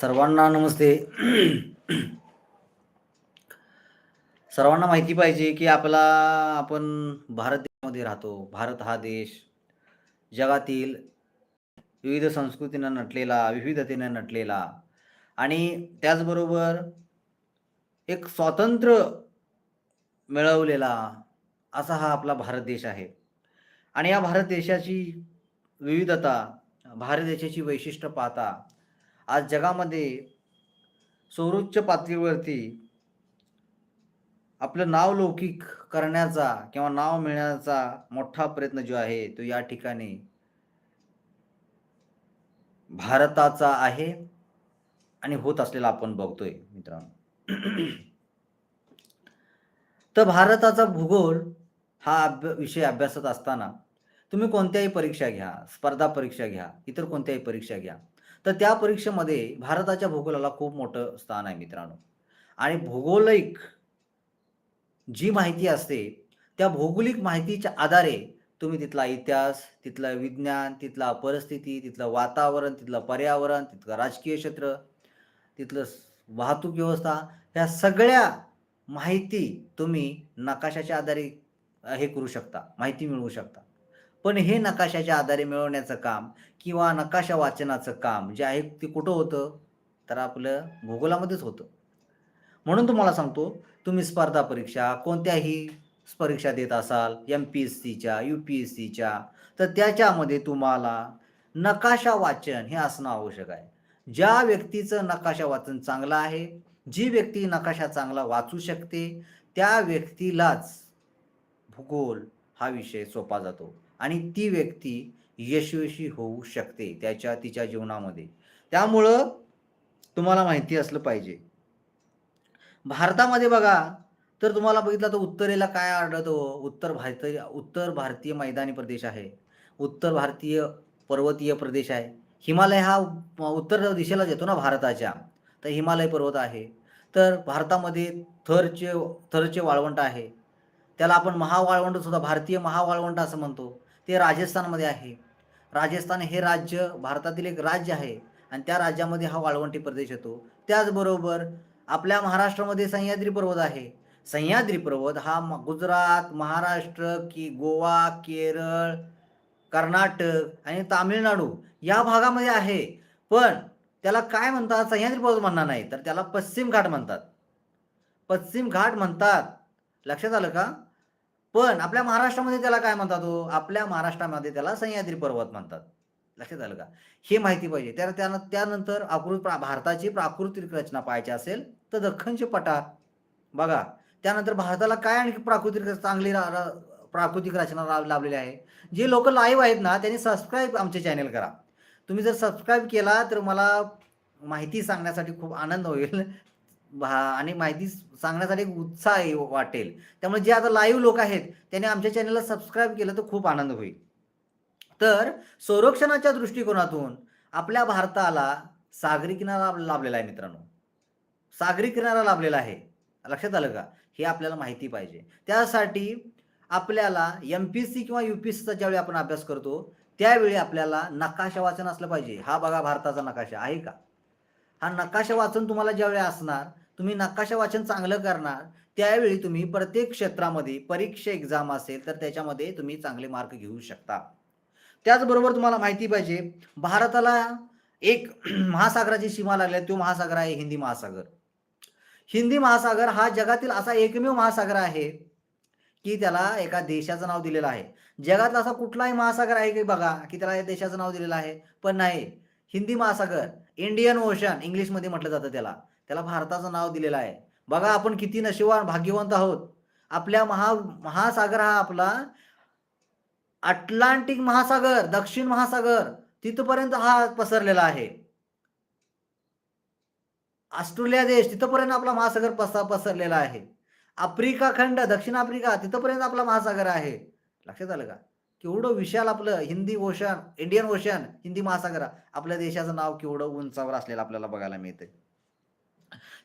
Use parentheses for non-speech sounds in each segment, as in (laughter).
सर्वांना नमस्ते. सर्वांना माहिती पाहिजे की आपला आपण भारत देशामध्ये राहतो. भारत हा देश जगातील विविध संस्कृतीनं नटलेला विविधतेनं नटलेला आणि त्याचबरोबर एक स्वातंत्र्य मिळवलेला असा हा आपला भारत देश आहे. आणि या भारत देशाची विविधता भारत देशाची वैशिष्ट्य पाहता आज जगामध्ये सर्वोच्च पातळीवरती आपलं नाव लौकिक करण्याचा किंवा नाव मिळण्याचा मोठा प्रयत्न जो आहे तो या ठिकाणी भारताचा आहे आणि होत असलेला आपण बघतोय मित्रांनो. (clears throat) तर भारताचा भूगोल हा अभ्या विषय अभ्यासत असताना तुम्ही कोणत्याही परीक्षा घ्या स्पर्धा परीक्षा घ्या इतर कोणत्याही परीक्षा घ्या. तर त्या परीक्षेमध्ये भारताच्या भूगोलाला खूप मोठं स्थान आहे मित्रांनो. आणि भौगोलिक जी माहिती असते त्या भौगोलिक माहितीच्या आधारे तुम्ही तिथला इतिहास तिथलं विज्ञान तिथला परिस्थिती तिथलं वातावरण तिथलं पर्यावरण तिथलं राजकीय क्षेत्र तिथलं वाहतूक व्यवस्था ह्या सगळ्या माहिती तुम्ही नकाशाच्या आधारे हे करू शकता माहिती मिळवू शकता. पण हे नकाशाच्या आधारे मिळवण्याचं काम किंवा नकाशा वाचनाचं काम जे आहे ते कुठं होतं? तर आपलं भूगोलामध्येच होतं. म्हणून तुम्हाला सांगतो तुम्ही स्पर्धा परीक्षा कोणत्याही परीक्षा देत असाल एम पी एस सीच्या यू पी एस सीच्या तर त्याच्यामध्ये तुम्हाला नकाशा वाचन हे असणं आवश्यक आहे. ज्या व्यक्तीचं नकाशा वाचन चांगलं आहे जी व्यक्ती नकाशा चांगला वाचू शकते त्या व्यक्तीलाच भूगोल हा विषय सोपा जातो. आणि ती व्यक्ती यशस्वी होऊ शकते त्याच्या तिच्या जीवनामध्ये. त्यामुळं तुम्हाला माहिती असलं पाहिजे. भारतामध्ये बघा तर तुम्हाला बघितलं तर उत्तरेला काय आढळतो हो? उत्तर भारतीय उत्तर भारतीय मैदानी प्रदेश आहे. उत्तर भारतीय पर्वतीय प्रदेश आहे. हिमालय हा उत्तर दिशेला येतो ना भारताच्या. तर हिमालय पर्वत आहे. तर भारतामध्ये थरचे थरचे वाळवंट आहे. त्याला आपण महावाळवंट सुद्धा भारतीय महावाळवंट असं म्हणतो. ते राजस्थानमध्ये आहे. राजस्थान हे राज्य भारतातील एक राज्य आहे आणि त्या राज्यामध्ये हा वाळवंटी प्रदेश येतो. त्याचबरोबर आपल्या महाराष्ट्रामध्ये सह्याद्री पर्वत आहे. सह्याद्री पर्वत हा गुजरात महाराष्ट्र की गोवा केरळ कर्नाटक आणि तामिळनाडू या भागामध्ये आहे. पण त्याला काय म्हणतात? सह्याद्री पर्वत म्हणणार नाही तर त्याला पश्चिम घाट म्हणतात. पश्चिम घाट म्हणतात. लक्षात आलं का? पण आपल्या महाराष्ट्रामध्ये त्याला काय म्हणतात हो? आपल्या महाराष्ट्रामध्ये त्याला सह्याद्री पर्वत म्हणतात. लक्षात आलं का? हे माहिती पाहिजे. तर त्यानं त्यानंतर आकृत भारताची प्राकृतिक रचना पाहायची असेल तर दख्खनचे पठार. बघा त्यानंतर भारताला काय आणखी प्राकृतिक चांगली प्राकृतिक रचना लाभलेली आहे? जे लोक लाईव्ह आहेत ना त्यांनी सबस्क्राईब आमचे चॅनेल करा. तुम्ही जर सबस्क्राईब केला तर मला माहिती सांगण्यासाठी खूप आनंद होईल. आणि माहिती सांगण्यासाठी एक उत्साह वाटेल. त्यामुळे जे आता लाईव्ह लोक आहेत त्यांनी आमच्या चॅनलला सबस्क्राईब केलं तर खूप आनंद होईल. तर संरक्षणाच्या दृष्टिकोनातून आपल्या भारताला सागरी किनारा लाभलेला आहे मित्रांनो. सागरी किनारा लाभलेला आहे. लक्षात आलं का? हे आपल्याला माहिती पाहिजे. त्यासाठी आपल्याला एम पी सी किंवा यू पी सीचा ज्यावेळी आपण अभ्यास करतो त्यावेळी आपल्याला नकाशा वाचन असलं पाहिजे. हा बघा भारताचा नकाशा आहे का? हा नकाशा वाचन तुम्हाला ज्यावेळी असणार तुम्ही नकाशा वाचन चांगलं करणार त्यावेळी तुम्ही प्रत्येक क्षेत्रामध्ये परीक्षा एक्झाम असेल तर त्याच्यामध्ये तुम्ही चांगले मार्क घेऊ शकता. त्याचबरोबर तुम्हाला माहिती पाहिजे भारताला एक (clears throat) महासागराची सीमा लागली तो महासागर आहे हिंदी महासागर. हिंदी महासागर हा जगातील असा एकमेव महासागर आहे की त्याला एका देशाचं नाव दिलेलं आहे. जगातला असा कुठलाही महासागर आहे की बघा की त्याला देशाचं नाव दिलेलं आहे. पण नाही हिंदी महासागर इंडियन ओशन इंग्लिशमध्ये म्हटलं जातं त्याला. त्याला भारताचं नाव दिलेलं आहे. बघा आपण किती नशिवान भाग्यवंत आहोत. आपल्या महा महासागर हा आपला अटलांटिक महासागर दक्षिण महासागर तिथपर्यंत हा पसरलेला आहे. ऑस्ट्रेलिया देश तिथपर्यंत आपला महासागर पसा पसरलेला आहे. आफ्रिका खंड दक्षिण आफ्रिका तिथपर्यंत आपला महासागर आहे. लक्षात आलं का? केवढं विशाल आपलं Hindi ocean Indian ocean Hindi महासागर आपल्या देशाचं नाव केवढं उंचावर असलेलं आपल्याला बघायला मिळतं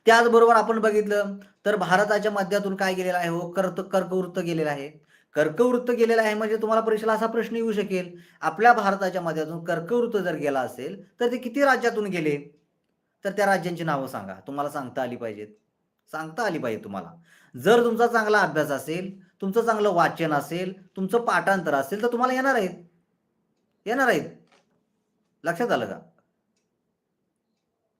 त्याचबरोबर आपण बघितलं तर भारताच्या मध्यातून काय गेलेलं आहे? हो कर्त कर्कवृत्त गेलेलं आहे. कर्कवृत्त गेलेलं आहे म्हणजे तुम्हाला परीक्षेला असा प्रश्न येऊ शकेल आपल्या भारताच्या मध्यातून कर्कवृत्त जर गेला असेल तर ते किती राज्यातून गेले? तर त्या राज्यांची नावं सांगा. तुम्हाला सांगता आली पाहिजेत. सांगता आली पाहिजे तुम्हाला. जर तुमचा चांगला अभ्यास असेल तुमचं चांगलं वाचन असेल तुमचं पाठांतर असेल तर तुम्हाला येणार आहेत. येणार आहेत. लक्षात आलं का?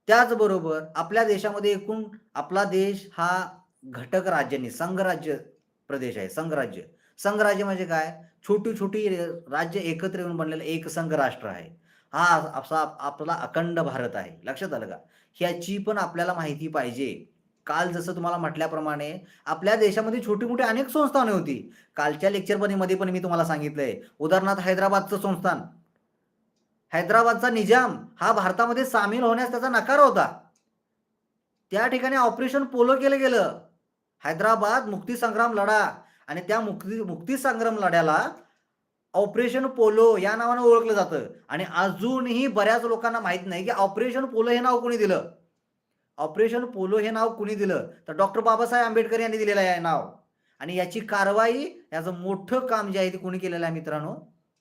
त्याचबरोबर आपल्या देशामध्ये एकूण आपला देश हा घटक राज्यांनी संघराज्य प्रदेश आहे संघराज्य. संघराज्य म्हणजे काय? छोटी छोटी राज्य एकत्र येऊन बनलेलं एक संघ राष्ट्र आहे. हा असा आपला अखंड भारत आहे. लक्षात आलं का? ह्याची पण आपल्याला माहिती पाहिजे. काल जसं तुम्हाला म्हटल्याप्रमाणे आपल्या देशामध्ये छोटी मोठी अनेक संस्थाने होती. कालच्या लेक्चरमध्ये पण मी तुम्हाला सांगितलंय. उदाहरणार्थ हैदराबादचं संस्थान. हैदराबादचा निजाम हा भारतामध्ये सामील होण्यास त्याचा नकार होता. त्या ठिकाणी ऑपरेशन पोलो केलं गेलं. हैदराबाद मुक्ती संग्राम लढा आणि त्या मुक्ती मुक्ती संग्राम लढ्याला ऑपरेशन पोलो या नावानं ओळखलं जातं. आणि अजूनही बऱ्याच लोकांना माहीत नाही की ऑपरेशन पोलो हे नाव कोणी दिलं? ऑपरेशन पोलो हे नाव कुणी दिलं? तर डॉक्टर बाबासाहेब आंबेडकर यांनी दिलेलं आहे नाव. आणि याची कारवाई याचं मोठं काम जे आहे ते कोणी केलेलं आहे मित्रांनो?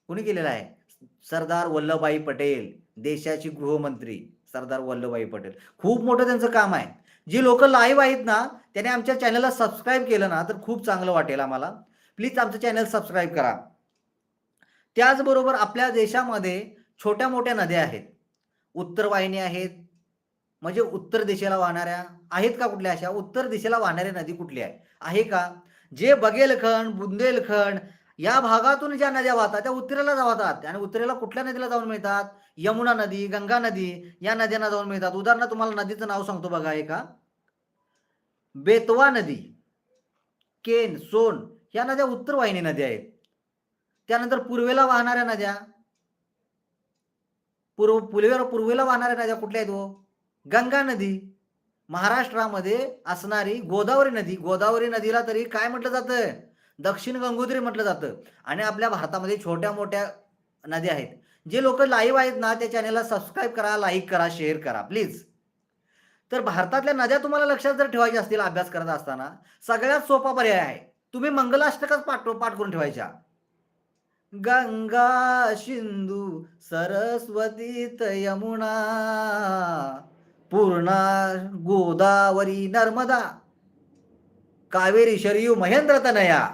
कोणी केलेलं आहे? सरदार वल्लभभाई पटेल देशाची गृहमंत्री सरदार वल्लभभाई पटेल. खूप मोठं त्यांचं काम आहे. जी लोक लाईव्ह आहेत ना त्याने आमच्या चॅनलला सबस्क्राईब केलं ना तर खूप चांगलं वाटेल आम्हाला. प्लीज आमचं चॅनल सबस्क्राईब करा. त्याचबरोबर आपल्या देशामध्ये छोट्या मोठ्या नद्या आहेत. उत्तर वाहिनी आहेत. म्हणजे उत्तर दिशेला वाहणाऱ्या आहेत का कुठल्या अशा? उत्तर दिशेला वाहणाऱ्या नदी कुठली आहे? आहे का? जे बघेलखंड बुंदेलखंड या भागातून ज्या नद्या वाहतात त्या उत्तरेला जातात आणि उत्तरेला कुठल्या नदीला जाऊन मिळतात? यमुना नदी गंगा नदी या नद्यांना जाऊन मिळतात. उदाहरणार्थ तुम्हाला नदीचं नाव सांगतो बघा एका. का बेतवा नदी केन सोन या नद्या उत्तर वाहिनी नद्या आहेत. त्यानंतर पूर्वेला वाहणाऱ्या नद्या. पूर्व पूर्वेला पूर्वेला वाहणाऱ्या नद्या कुठल्या आहेत हो? गंगा नदी. महाराष्ट्रामध्ये असणारी गोदावरी नदी. गोदावरी नदीला तरी काय म्हटलं जातं? दक्षिण गंगोत्री म्हटलं जातं. आणि आपल्या भारतामध्ये छोट्या मोठ्या नद्या आहेत. जे लोक लाईव्ह आहेत ना त्या चॅनेलला सबस्क्राईब करा लाईक करा शेअर करा प्लीज तर भारतातल्या नद्या तुम्हाला लक्षात जर ठेवायच्या असतील अभ्यास करत असताना सगळ्यात सोपा पर्याय आहे. तुम्ही मंगलाष्टकच पाठ पाठ करून ठेवायच्या. गंगा सिंधू सरस्वती यमुना पूर्णा गोदावरी नर्मदा कावेरी शरयू महेंद्र तनया.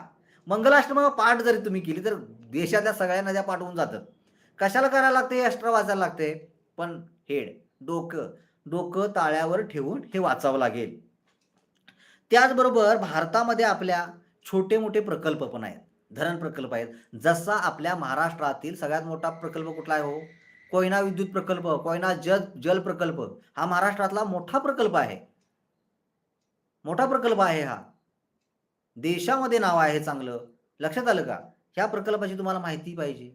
मंगलाष्टम पाठ जरी तुम्ही केली तर देशातल्या सगळ्या नद्या पाठवून जातात. कशाला करायला लागते? एक्स्ट्रा वाचायला लागते. पण हेड डोकं डोकं ताळ्यावर ठेवून हे वाचावं लागेल. त्याचबरोबर भारतामध्ये आपल्या छोटे मोठे प्रकल्प पण आहेत. धरण प्रकल्प आहेत. जसा आपल्या महाराष्ट्रातील सगळ्यात मोठा प्रकल्प कुठला आहे हो? कोयना विद्युत प्रकल्प कोयना जल जल प्रकल्प. हा महाराष्ट्रातला मोठा प्रकल्प आहे. मोठा प्रकल्प आहे हा. देशामध्ये नाव आहे चांगलं. लक्षात आलं का? ह्या प्रकल्पाची तुम्हाला माहिती पाहिजे.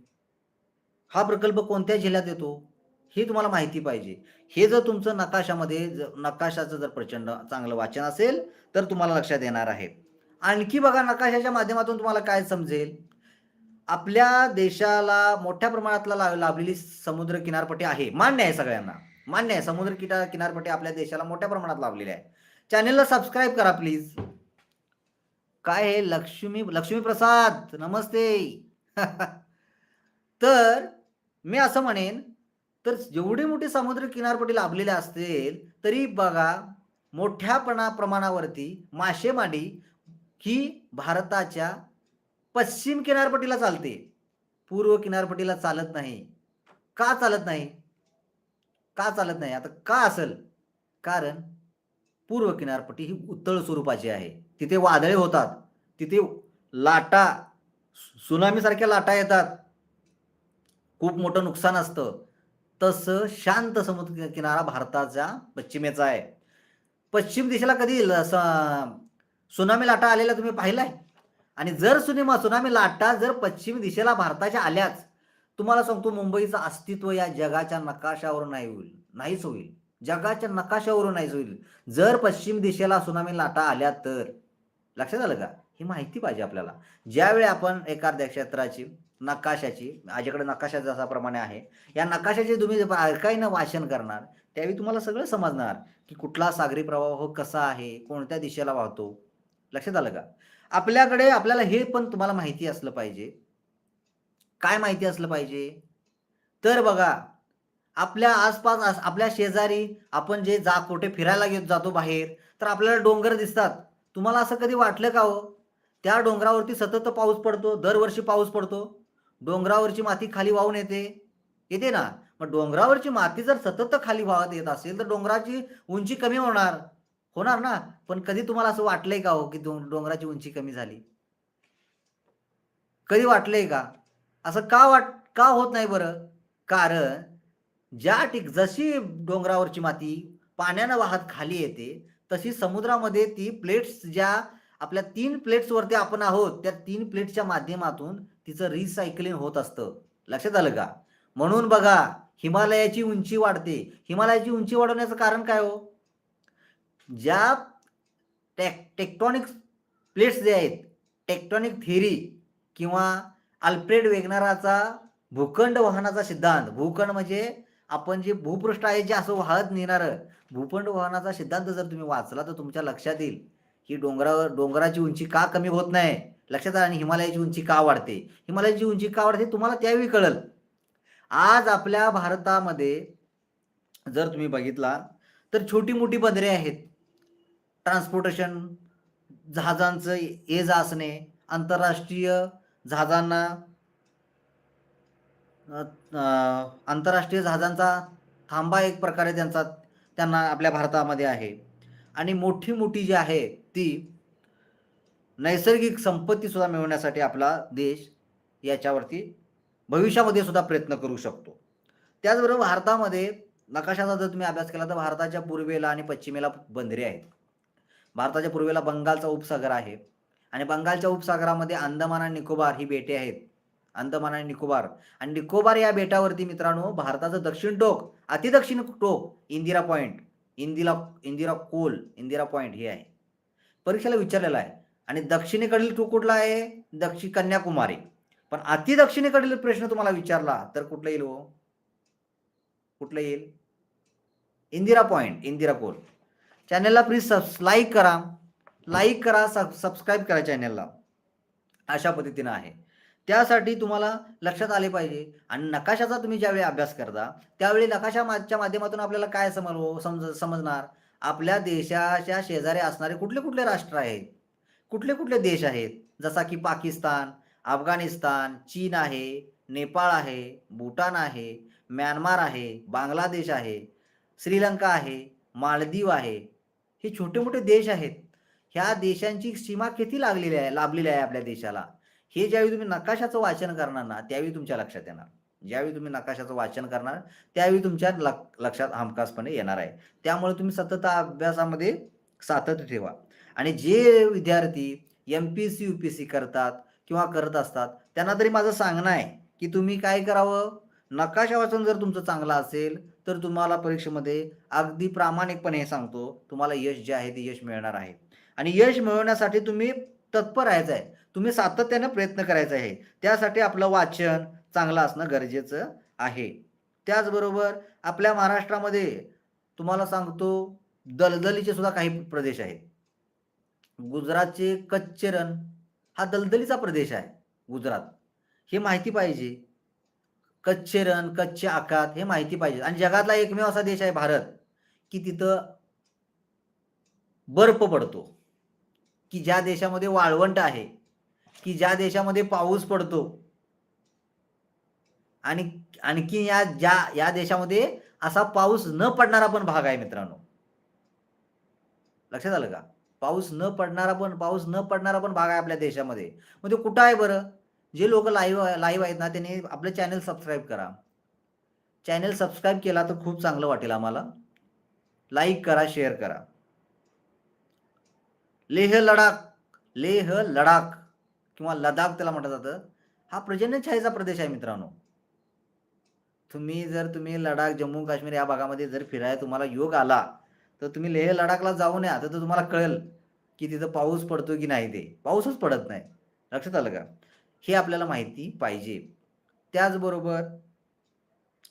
हा प्रकल्प कोणत्या जिल्ह्यात येतो? हे तुम्हाला माहिती पाहिजे. हे जर तुमचं नकाशामध्ये नकाशाचं जर प्रचंड चांगलं वाचन असेल तर तुम्हाला लक्षात येणार आहे. आणखी बघा नकाशाच्या माध्यमातून तुम्हाला काय समजेल? आपल्या देशाला मोठ्या प्रमाणातला ला लाभलेली समुद्र किनारपट्टी आहे. मान्य आहे सगळ्यांना. मान्य आहे. समुद्र किटा किनारपट्टी आपल्या देशाला मोठ्या प्रमाणात लाभलेली आहे. चॅनेलला सबस्क्राईब करा प्लीज काय हे? लक्ष्मी लक्ष्मी प्रसाद नमस्ते. (laughs) तर मी असं म्हणेन तर जेवढी मोठी समुद्र किनारपट्टी लाभलेली असतील तरी बघा मोठ्या प्रमाणावरती मासेमारी ही भारताच्या पश्चिम किनारपट्टीला चालते. पूर्व किनारपट्टीला चालत नाही. का चालत नाही? का चालत नाही? आता का असेल? कारण पूर्व किनारपट्टी ही उत्तळ स्वरूपाची आहे. तिथे वादळे होतात. तिथे लाटा सुनामीसारख्या लाटा येतात. खूप मोठं नुकसान असतं. तसं शांत समुद्र किनारा भारताचा पश्चिमेचा आहे. पश्चिम दिशेला कधी सुनामी लाटा आलेल्या तुम्ही पाहिलाय? आणि जर सुनिमा सुनामी लाटा जर पश्चिम दिशेला भारताच्या आल्याच तुम्हाला सांगतो मुंबईचं अस्तित्व या जगाच्या नकाशावर नाही होईल नाहीच होईल. जगाच्या नकाशावरून नाहीच होईल. जर पश्चिम दिशेला सुनामी लाटा आल्या तर लक्षात आलं का? ही माहिती पाहिजे आपल्याला. ज्यावेळी आपण एखाद्या क्षेत्राची नकाशाची माझ्याकडे नकाशा जसा प्रमाणे आहे या नकाशाचे तुम्ही ऐकायनं वाचन करणार त्यावेळी तुम्हाला सगळं समजणार की कुठला सागरी प्रवाह हो कसा आहे कोणत्या दिशेला वाहतो. लक्षात आलं का? आपल्याकडे आपल्याला हे पण तुम्हाला माहिती असलं पाहिजे. काय माहिती असलं पाहिजे? तर बघा आपल्या आसपास आपल्या शेजारी आपण जे जा कुठे फिरायला घेत जातो बाहेर तर आपल्याला डोंगर दिसतात. तुम्हाला असं कधी वाटलं का हो? त्या डोंगरावरती सतत पाऊस पडतो दरवर्षी पाऊस पडतो. डोंगरावरची माती खाली वाहून येते. येते ना? मग डोंगरावरची माती जर सतत खाली वाहत येत असेल तर डोंगराची उंची कमी होणार. होणार ना? पण कधी तुम्हाला असं वाटलंय का हो की डों- डोंगराची उंची कमी झाली? कधी वाटलंय का? असं का वाट का होत नाही बरं? कारण ज्या ठिक जशी डोंगरावरची माती पाण्यानं वाहत खाली येते तशी समुद्रामध्ये ती प्लेट्स ज्या आपल्या तीन प्लेट्स वरती आपण आहोत त्या तीन प्लेट्सच्या माध्यमातून तिचं रिसायकलिंग होत असतं. लक्षात आलं का? म्हणून बघा हिमालयाची उंची वाढते. हिमालयाची उंची वाढवण्याचं कारण काय हो? ज्या टेक टेक्टॉनिक प्लेट्स जे आहेत टेक्टॉनिक थिअरी किंवा अल्फ्रेड वेगनाराचा भूखंड वाहनाचा सिद्धांत भूखंड म्हणजे आपण जे भूपृष्ठ आहे जे असं वाहत नेणारं भूखंड वहनाचा सिद्धांत जर तुम्ही वाचला तर तुमच्या लक्षात येईल की डोंगरावर डोंगराची उंची का कमी होत नाही? लक्षात आलं आणि हिमालयाची उंची का वाढते? हिमालयाची उंची का वाढते तुम्हाला त्यावेळी कळल. आज आपल्या भारतामध्ये जर तुम्ही बघितला तर छोटी मोठी बंदरे आहेत. ट्रान्सपोर्टेशन जहाजांचं ये जा असणे आंतरराष्ट्रीय जहाजांना आंतरराष्ट्रीय जहाजांचा थांबा एक प्रकारे त्यांचा त्यांना आपल्या भारतामध्ये आहे. आणि मोठी मोठी जी आहे ती नैसर्गिक संपत्ती सुद्धा मिळवण्यासाठी आपला देश याच्यावरती भविष्यामध्ये सुद्धा प्रयत्न करू शकतो. त्याचबरोबर भारतामध्ये नकाशाचा जर तुम्ही अभ्यास केला तर भारताच्या पूर्वेला आणि पश्चिमेला बंदरे आहेत. भारताच्या पूर्वेला बंगालचा उपसागर आहे. आणि बंगालच्या उपसागरामध्ये अंदमान आणि निकोबार ही बेटे आहेत. अंदमान आणि निकोबार. आणि निकोबार या बेटावरती मित्रांनो भारताचं दक्षिण टोक अतिदक्षिण टोक Indira point Indira Indira col Indira point हे आहे. परीक्षेला विचारलेलं आहे. आणि दक्षिणेकडील टोक कुठला आहे? दक्षिण कन्याकुमारी. पण अतिदक्षिणेकडील प्रश्न तुम्हाला विचारला तर कुठलं येईल हो? कुठलं येईल? Indira point Indira col. चॅनलला प्लीज सबस लाईक करा. लाईक करा सब सबस्क्राईब करा चॅनलला. अशा पद्धतीनं आहे. त्यासाठी तुम्हाला लक्षात आले पाहिजे. आणि नकाशाचा तुम्ही ज्यावेळी अभ्यास करता त्यावेळी नकाशाच्या माध्यमातून आपल्याला काय समज समज समजणार? आपल्या देशाच्या शेजारी असणारे कुठले कुठले राष्ट्र आहेत? कुठले कुठले देश आहेत? जसा की पाकिस्तान अफगाणिस्तान चीन आहे नेपाळ आहे भूटान आहे म्यानमार आहे बांगलादेश आहे श्रीलंका आहे मालदीव आहे. हे छोटे मोठे देश आहेत. ह्या देशांची सीमा किती लागलेली आहे लाभलेली आहे आपल्या देशाला? हे ज्यावेळी तुम्ही नकाशाचं वाचन करणार ना त्यावेळी तुमच्या लक्षात येणार. ज्यावेळी तुम्ही नकाशाचं वाचन करणार त्यावेळी तुमच्या लक- लक्षात हमखासपणे येणार आहे. त्यामुळे तुम्ही सतत अभ्यासामध्ये सातत्य ठेवा. आणि जे विद्यार्थी M P C U P C करतात किंवा करत असतात त्यांना तरी माझं सांगणं आहे की तुम्ही काय करावं? नकाशा वाचन जर तुमचं चांगलं असेल तर तुम्हाला परीक्षेमध्ये अगदी प्रामाणिकपणे हे सांगतो तुम्हाला यश जे आहे ते यश मिळणार आहे. आणि यश मिळवण्यासाठी तुम्ही तत्पर राहायचं आहे. तुम्ही सातत्यानं प्रयत्न करायचा आहे. त्यासाठी आपलं वाचन चांगलं असणं गरजेचं आहे. त्याचबरोबर आपल्या महाराष्ट्रामध्ये तुम्हाला सांगतो दलदलीचे सुद्धा काही प्रदेश आहेत. गुजरातचे कच्चे रण हा दलदलीचा प्रदेश आहे गुजरात. हे माहिती पाहिजे. कच्चे रण कच्चे आखात हे माहिती पाहिजे. आणि जगातला एकमेव असा देश आहे भारत की तिथं बर्फ पडतो. की ज्या देशामध्ये वाळवंट आहे की ज्या देशामध्ये पाऊस पडतो आणि आणखी या ज्या या देशामध्ये असा पाऊस न पडणारा पण भाग आहे मित्रांनो. लक्षात आलं का? पाऊस न पडणारा पण पाऊस न पडणारा पण भाग आहे आपल्या देशामध्ये. मग ते कुठं आहे बरं? जे लोक लाईव्ह लाईव्ह आहेत ना त्यांनी आपलं चॅनल सबस्क्राईब करा. चॅनल सबस्क्राईब केला तर खूप चांगलं वाटेल आम्हाला. लाईक करा शेअर करा. लेह लडाख लेह लडाख. किंवा लडाख त्याला म्हटलं जातं. हा पर्जन्यछायेचा प्रदेश आहे मित्रांनो. तुम्ही जर तुम्ही लडाख जम्मू काश्मीर या भागामध्ये जर फिरायला तुम्हाला योग आला तर तुम्ही लेह लडाखला जाऊन या तर तुम्हाला कळेल की तिथं पाऊस पडतो की नाही ते. पाऊसच पडत नाही. लक्षात आलं का? हे आपल्याला माहिती पाहिजे. त्याचबरोबर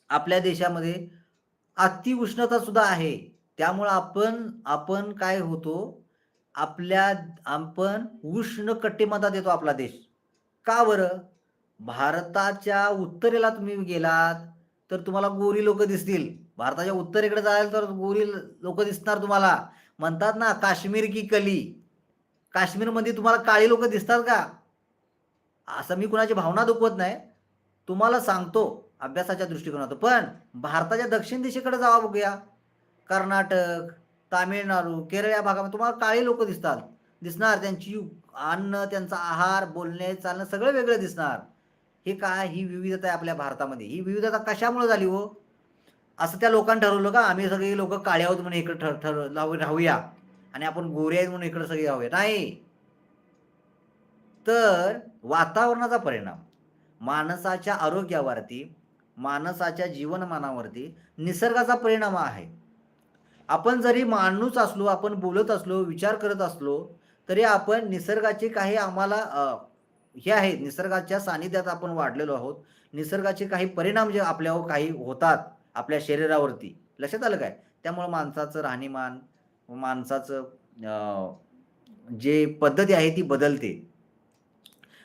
आपल्या देशामध्ये अतिउष्णता सुद्धा आहे. त्यामुळं आपण आपण काय होतो? आपल्या आपण उष्ण कटिबंधात येतो आपला देश. का बरं? भारताच्या उत्तरेला तुम्ही गेलात तर तुम्हाला गोरी लोक दिसतील. भारताच्या उत्तरेकडे जाल तर गोरी लोक दिसणार तुम्हाला. म्हणतात ना काश्मीर की कली. काश्मीरमध्ये तुम्हाला काळी लोक दिसतात का? असं मी कुणाची भावना दुखवत नाही. तुम्हाला सांगतो अभ्यासाच्या दृष्टिकोनातून. पण भारताच्या दक्षिण दिशेकडे जावा बघूया. कर्नाटक तामिळनाडू केरळ या भागामध्ये तुम्हाला काळी लोक दिसतात. दिसणार त्यांची अन्न त्यांचा आहार बोलणे चालणं सगळं वेगळं दिसणार. हे काय? ही विविधता आहे आपल्या भारतामध्ये. ही विविधता कशामुळे झाली हो? असं त्या लोकांनी ठरवलं का? आम्ही सगळे लोक काळे आहोत म्हणून इकडे ठर ठर लावू- राहूया. आणि आपण गोरे आहेत म्हणून इकडे सगळे राहूया. नाही. तर वातावरणाचा परिणाम. माणसाच्या आरोग्यावरती माणसाच्या जीवनमानावरती निसर्गाचा परिणाम आहे. आपण जरी माणूस असलो आपण बोलत असलो विचार करत असलो तरी आपण निसर्गाचे काही आम्हाला हे आहेत निसर्गाच्या सानिध्यात आपण वाढलेलो आहोत. निसर्गाचे काही परिणाम जे आपल्यावर काही होतात आपल्या शरीरावरती. लक्षात आलं काय? त्यामुळे माणसाचं राहणीमान माणसाचं जे पद्धती आहे ती बदलते.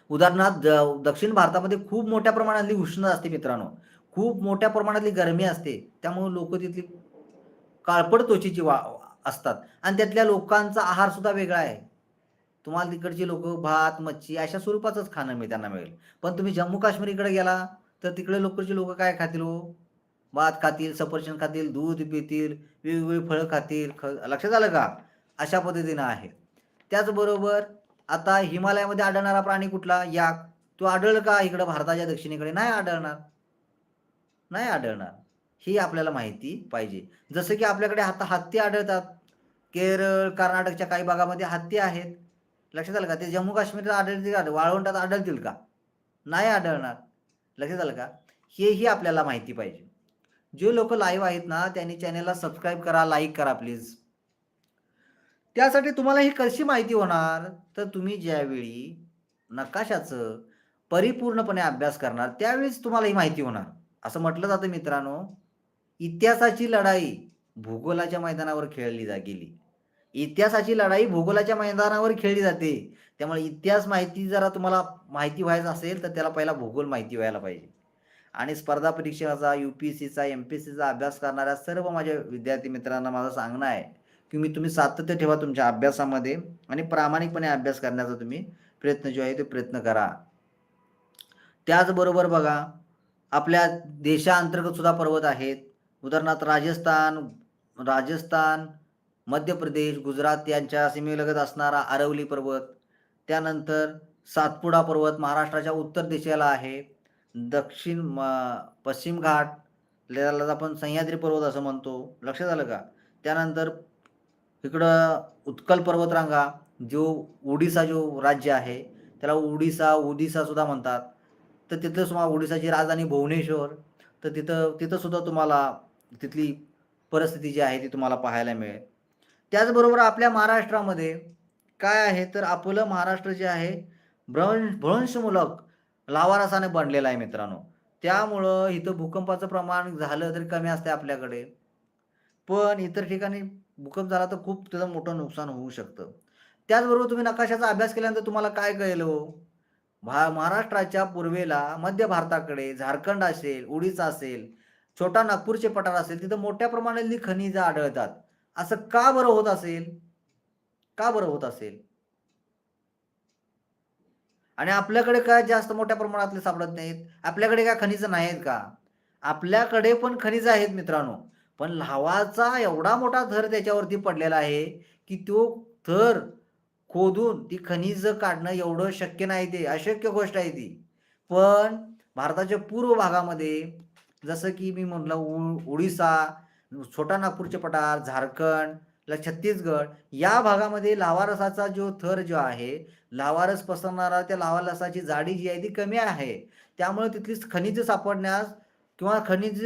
उदाहरणार्थ द- दक्षिण भारतामध्ये खूप मोठ्या प्रमाणातली उष्णता असते मित्रांनो. खूप मोठ्या प्रमाणातली गरमी असते. त्यामुळे लोक तिथली काळपड त्वचेची वा असतात. आणि त्यातल्या लोकांचा आहार सुद्धा वेगळा आहे. तुम्हाला तिकडची लोक भात मच्छी अशा स्वरूपाचंच खाणं मिळ त्यांना मिळेल. पण तुम्ही जम्मू काश्मीर इकडे गेला तर तिकडे लोकचे लोक काय खातील हो? भात खातील सफरचंद खातील दूध पितील वेगवेगळी फळं खातील. ख लक्षात आलं का? अशा पद्धतीनं आहे. त्याचबरोबर आता हिमालयामध्ये आढळणारा प्राणी कुठला? याक. तो आढळ का इकडं भारताच्या दक्षिणेकडे? नाही आढळणार. नाही आढळणार. ही आपल्याला माहिती पाहिजे. जसं की आपल्याकडे आता हत्ती आढळतात. केरळ कर्नाटकच्या काही भागामध्ये हत्ती आहेत. लक्षात आलं का? ते जम्मू काश्मीरला आढळतील का? वाळवंटात आढळतील का? नाही आढळणार. लक्षात आलं का? हेही आपल्याला माहिती पाहिजे. जे लोक लाईव्ह आहेत ना त्यांनी चॅनेलला सबस्क्राईब करा लाईक करा प्लीज त्यासाठी तुम्हाला ही कशी माहिती होणार? तर तुम्ही ज्यावेळी नकाशाचं परिपूर्णपणे अभ्यास करणार त्यावेळीच तुम्हाला ही माहिती होणार. असं म्हटलं जातं मित्रांनो. इतिहासाची लढाई भूगोलाच्या मैदानावर खेळली जा गेली. इतिहासाची लढाई भूगोलाच्या मैदानावर खेळली जाते. त्यामुळे इतिहास माहिती जरा तुम्हाला माहिती व्हायचं असेल तर त्याला पहिला भूगोल माहिती व्हायला पाहिजे. आणि स्पर्धा परीक्षेचा यू पी एस सीचा एम पी एस सीचा अभ्यास करणाऱ्या सर्व माझ्या विद्यार्थी मित्रांना माझं सांगणं आहे की मी तुम्ही सातत्य ठेवा तुमच्या अभ्यासामध्ये आणि प्रामाणिकपणे अभ्यास करण्याचा तुम्ही प्रयत्न जो आहे तो प्रयत्न करा. त्याचबरोबर बघा आपल्या देशाअंतर्गत सुद्धा पर्वत आहेत. उदाहरणार्थ राजस्थान राजस्थान मध्य प्रदेश गुजरात यांच्या सीमेलगत असणारा आरवली पर्वत त्यानंतर सातपुडा पर्वत महाराष्ट्राच्या उत्तर दिशेला आहे दक्षिण म- पश्चिम घाट त्याला आपण सह्याद्री पर्वत असं म्हणतो. लक्षात आलं का? त्यानंतर इकडं उत्कल पर्वतरांगा जो ओडिसा जो राज्य आहे त्याला ओडिसा ओडिसासुद्धा म्हणतात. तर तिथलं सुद्धा ओडिसाची राजधानी भुवनेश्वर तर तिथं तिथंसुद्धा तुम्हाला तिथली परिस्थिती जी आहे ती तुम्हाला पाहायला मिळेल. त्याचबरोबर आपल्या महाराष्ट्रामध्ये काय आहे? तर आपलं महाराष्ट्र जे आहे भ्रंश भ्रंशमूलक लावारसाने बनलेलं आहे मित्रांनो. त्यामुळं इथं भूकंपाचं प्रमाण झालं तरी कमी असते आपल्याकडे. पण इतर ठिकाणी भूकंप झाला तर खूप त्याचं मोठं नुकसान होऊ शकतं. त्याचबरोबर तुम्ही नकाशाचा अभ्यास केल्यानंतर तुम्हाला काय कळलं हो? भा महाराष्ट्राच्या पूर्वेला मध्य भारताकडे झारखंड असेल उडीसा असेल छोटा नागपूरचे पठार असेल तिथं मोठ्या प्रमाणातली खनिजं आढळतात. असं का बरं होत असेल? का बरं होत असेल? आणि आपल्याकडे काय जास्त मोठ्या प्रमाणातले सापडत नाहीत? आपल्याकडे काय खनिजं नाहीत का? आपल्याकडे पण खनिजं आहेत मित्रांनो. पण लावाचा एवढा मोठा थर त्याच्यावरती पडलेला आहे की तो थर खोदून ती खनिज काढणं एवढं शक्य नाही ते. अशक्य गोष्ट आहे ती. पण भारताच्या पूर्व भागामध्ये जसं की मी म्हटलं ओ ओडिसा छोटा नागपूरचे पठार झारखंड ल- छत्तीसगड या भागामध्ये लावारसाचा जो थर जो आहे लावारस पसरणारा त्या लावारसाची जाडी जी आहे ती कमी आहे. त्यामुळे तिथली खनिज सापडण्यास किंवा खनिज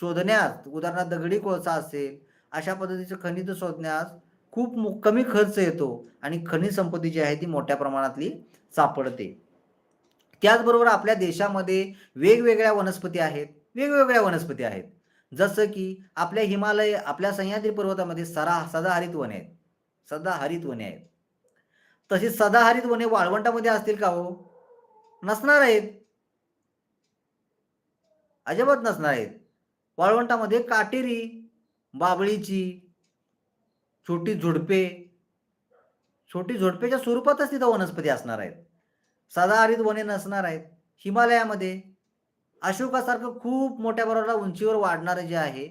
शोधण्यास उदाहरणार्थ दगडी कोळसा असेल अशा पद्धतीचे खनिज शोधण्यास खूप मो- कमी खर्च येतो आणि खनिज संपत्ती जी आहे ती मोठ्या प्रमाणातली सापडते. त्याचबरोबर आपल्या देशामध्ये वेगवेगळ्या वनस्पती आहेत. वेगवेगळ्या वनस्पती आहेत. जसं की आपल्या हिमालय आपल्या सह्याद्री पर्वतामध्ये सरा सदाहरित वने आहेत. सदाहरित वने आहेत. तशी सदाहरित वने वाळवंटामध्ये असतील का हो? नसणार आहेत. अजिबात नसणार आहेत. वाळवंटामध्ये काटेरी बाबळीची छोटी झुडपे छोटी झुडपेच्या स्वरूपातच तिथं वनस्पती असणार आहेत. सदाहरित वने नसणार आहेत. हिमालयामध्ये अशोकासारखं खूप मोठ्या बरोबर उंचीवर वाढणारं जे आहे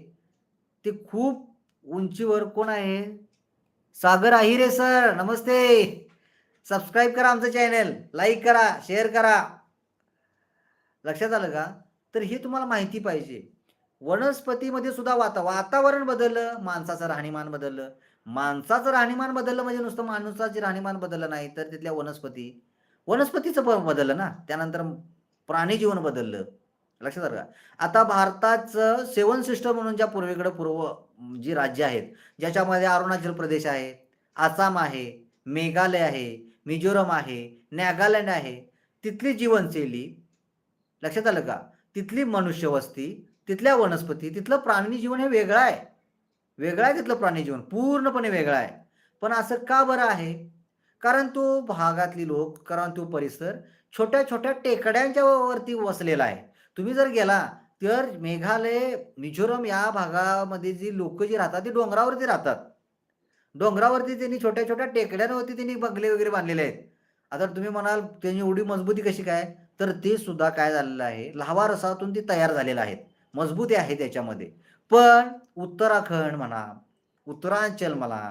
ते खूप उंचीवर कोण आहे? सागर आहिरे सर नमस्ते. सबस्क्राईब करा आमचं चॅनल लाईक करा शेअर करा. लक्षात आलं का? तर हे तुम्हाला माहिती पाहिजे. वनस्पतीमध्ये सुद्धा वाता वातावरण बदललं माणसाचं राहणीमान बदललं. माणसाचं राहणीमान बदललं म्हणजे नुसतं माणसाचे राहणीमान बदललं नाही तर तिथल्या वनस्पती. वनस्पतीचं पण बदललं ना? त्यानंतर प्राणी जीवन बदललं. लक्षात आलं का आता भारताचं सेवन सिस्टम म्हणून ज्या पूर्वेकडे पूर्व जी राज्य आहेत ज्याच्यामध्ये अरुणाचल प्रदेश आहे आसाम आहे मेघालय आहे मिझोरम आहे नागालँड आहे तिथली जीवनशैली लक्षात आलं का? तिथली मनुष्यवस्ती तिथल्या वनस्पती तिथलं प्राणी जीवन हे वेगळं आहे. वेगळं आहे तिथलं प्राणी जीवन पूर्णपणे वेगळं आहे. पण असं का बरं आहे? कारण तो भागातली लोक कारण तो परिसर छोट्या छोट्या टेकड्यांच्या वरती वसलेला आहे. तुम्ही जर गेला तर मेघालय मिझोरम या भागामध्ये जी लोक जी राहतात ती डोंगरावरती राहतात. डोंगरावरती त्यांनी छोट्या छोट्या टेकड्यांवरती त्यांनी बंगले वगैरे बांधलेले आहेत. आता तुम्ही म्हणाल त्यांनी एवढी मजबूती कशी काय? तर ते सुद्धा काय झालेलं आहे लावा रसातून ते तयार झालेलं आहेत. मजबूती आहे त्याच्यामध्ये. पण उत्तराखंड म्हणा उत्तरांचल म्हणा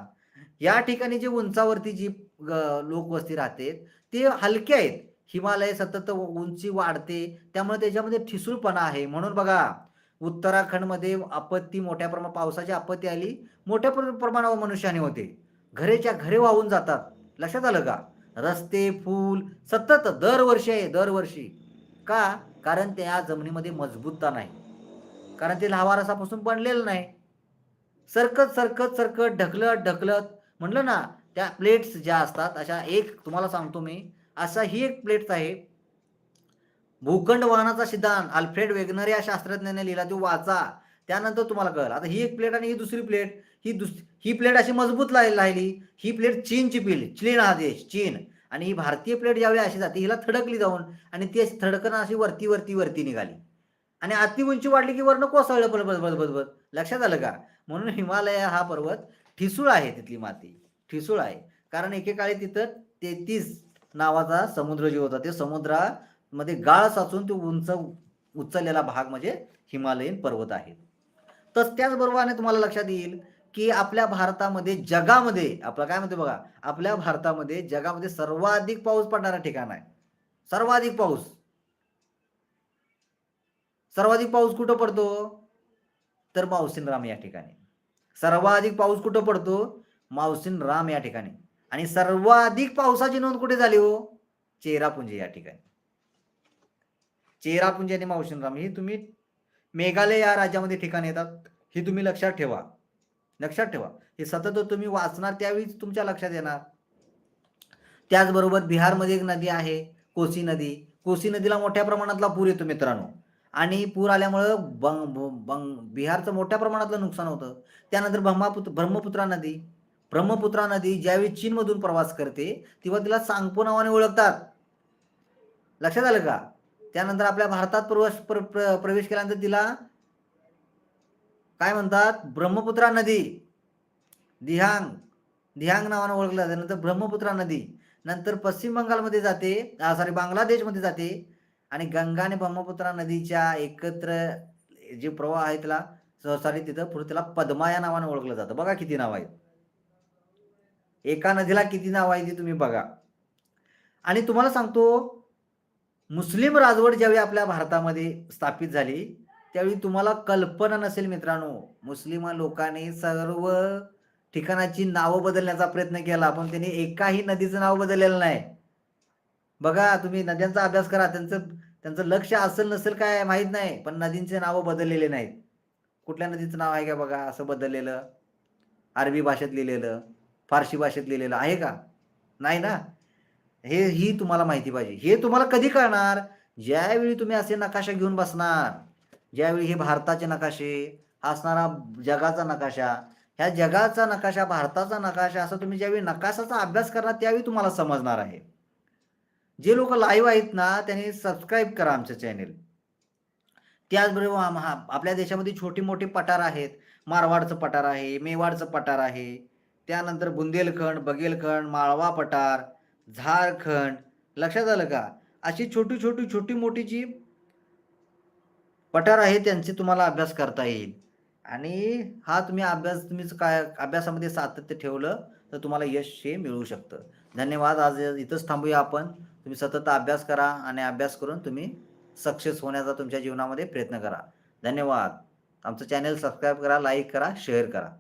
या ठिकाणी जे उंचावरती जी लोकवस्ती राहते ते हलके आहेत. हिमालय सतत उंची वाढते त्यामुळे त्याच्यामध्ये ठिसूळपणा आहे. म्हणून बघा उत्तराखंडमध्ये आपत्ती मोठ्या प्रमाणात पावसाची आपत्ती आली मोठ्या प्रमाणावर मनुष्याने होते. घरेच्या घरे वाहून जातात. लक्षात आलं का? रस्ते फूल सतत दरवर्षी आहे दरवर्षी. का? कारण त्या जमिनीमध्ये मजबूतता नाही. कारण ते लावारसापासून बनलेलं नाही. सरकत सरकत सरकत ढकलत ढकलत म्हटलं ना त्या प्लेट्स ज्या असतात अशा एक तुम्हाला सांगतो मी असा ही एक प्लेट्स आहे. भूखंड वाहनाचा सिद्धांत अल्फ्रेड वेगनर या शास्त्रज्ञाने लिहिला तो वाचा. त्यानंतर तुम्हाला कळलं. आता ही एक प्लेट आणि ही दुसरी प्लेट. ही दुस ही प्लेट अशी मजबूत राहिली. ही प्लेट चीनची पिल चीन हा देश चीन. आणि ही भारतीय प्लेट ज्यावेळी अशी जाते हिला थडकली जाऊन आणि ती अशी थडकणं अशी वरती वरती वरती निघाली. आणि अति उंची वाढली की वर्ण कोसळलं बद बद बद लक्षात आलं का? म्हणून हिमालय हा पर्वत ठिसूळ आहे तिथली माती. ठिसूळ आहे. कारण एकेकाळी तिथं तेहतीस नावाचा समुद्र जे होता. ते समुद्रामध्ये गाळ साचून तो उंच उचललेला भाग म्हणजे हिमालयीन पर्वत आहे. तर त्याचबरोबरने तुम्हाला लक्षात येईल की आपल्या भारतामध्ये जगामध्ये आपलं काय म्हणते बघा आपल्या भारतामध्ये जगामध्ये सर्वाधिक पाऊस पडणारा ठिकाण आहे. सर्वाधिक पाऊस. सर्वाधिक पाऊस कुठं पडतो? तर मावसीन राम या ठिकाणी. सर्वाधिक पाऊस कुठं पडतो? मावसीन राम या ठिकाणी. आणि सर्वाधिक पावसाची नोंद कुठे झाली हो? चेरापुंजी या ठिकाणी. चेरापुंजी आणि मावशिनराम ही तुम्ही मेघालय या राज्यामध्ये ठिकाण येतात ही तुम्ही लक्षात ठेवा. लक्षात ठेवा. हे सतत तुम्ही वाचणार त्यावेळीच तुमच्या लक्षात येणार. त्याचबरोबर बिहारमध्ये एक नदी आहे कोसी नदी. कोसी नदीला मोठ्या प्रमाणातला पूर येतो मित्रांनो. आणि पूर आल्यामुळं बंग बंग बिहारचं मोठ्या प्रमाणातलं नुकसान होतं. त्यानंतर ब्रह्मापुत्र ब्रह्मपुत्रा नदी. ब्रह्मपुत्रा नदी ज्यावेळी चीनमधून प्रवास करते तेव्हा तिला सांगपो नावाने ओळखतात. लक्षात आलं का? त्यानंतर आपल्या भारतात प्रवेश प्र, प्र, प्रवेश केल्यानंतर तिला काय म्हणतात? ब्रह्मपुत्रा नदी. दिहांग. दिहांग नावानं ओळखलं जाते. नंतर ब्रह्मपुत्रा नदी. नंतर पश्चिम बंगालमध्ये जाते सॉरी बांगलादेशमध्ये जाते. आणि गंगा आणि ब्रह्मपुत्रा नदीच्या एकत्र जे प्रवाह आहे त्याला सॉरी तिथं पुढे त्याला पद्मा या नावाने ओळखलं जातं. बघा किती नाव आहेत. एका नदीला किती नाव आहे ती तुम्ही बघा. आणि तुम्हाला सांगतो मुस्लिम राजवट ज्यावेळी आपल्या भारतामध्ये स्थापित झाली त्यावेळी तुम्हाला कल्पना नसेल मित्रांनो. मुस्लिम लोकांनी सर्व ठिकाणाची नावं बदलण्याचा प्रयत्न केला पण त्यांनी एकाही नदीचं नाव बदललेलं नाही. बघा तुम्ही नद्यांचा अभ्यास करा त्यांचं त्यांचं लक्ष असेल नसेल काय माहीत नाही पण नदींचे नावं बदललेले नाहीत. कुठल्या नदीचं नाव आहे का बघा असं बदललेलं. अरबी भाषेत लिहिलेलं. फारशी भाषेत लिहिलेलं आहे का? नाही ना? हे ही तुम्हाला माहिती पाहिजे. हे तुम्हाला कधी कळणार? ज्यावेळी तुम्ही असे नकाशा घेऊन बसणार ज्यावेळी हे भारताचे नकाशे असणारा जगाचा नकाशा ह्या जगाचा नकाशा भारताचा नकाशा असं तुम्ही ज्यावेळी नकाशाचा अभ्यास करणार त्यावेळी तुम्हाला समजणार आहे. जे लोक लाईव्ह आहेत ना त्यांनी सबस्क्राईब करा आमचं चॅनेल त्याचबरोबर आपल्या देशामध्ये छोटी मोठी पठार आहेत. मारवाडचं पठार आहे मेवाडचं पठार आहे. त्यानंतर बुंदेलखंड बघेलखंड माळवा पठार झारखंड. लक्षात आलं का? अशी छोटी छोटी छोटी मोठी जी पठार आहे त्यांचे तुम्हाला अभ्यास करता येईल. आणि हा तुम्ही अभ्यास तुम्ही काय अभ्यासामध्ये सातत्य ठेवलं तर तुम्हाला यश हे मिळू शकतं. धन्यवाद. आज इथंच थांबूया आपण. तुम्ही सतत अभ्यास करा आणि अभ्यास करून तुम्ही सक्सेस होण्याचा तुमच्या जीवनामध्ये प्रयत्न करा. धन्यवाद. आमचं चॅनल सबस्क्राईब करा लाईक करा शेअर करा.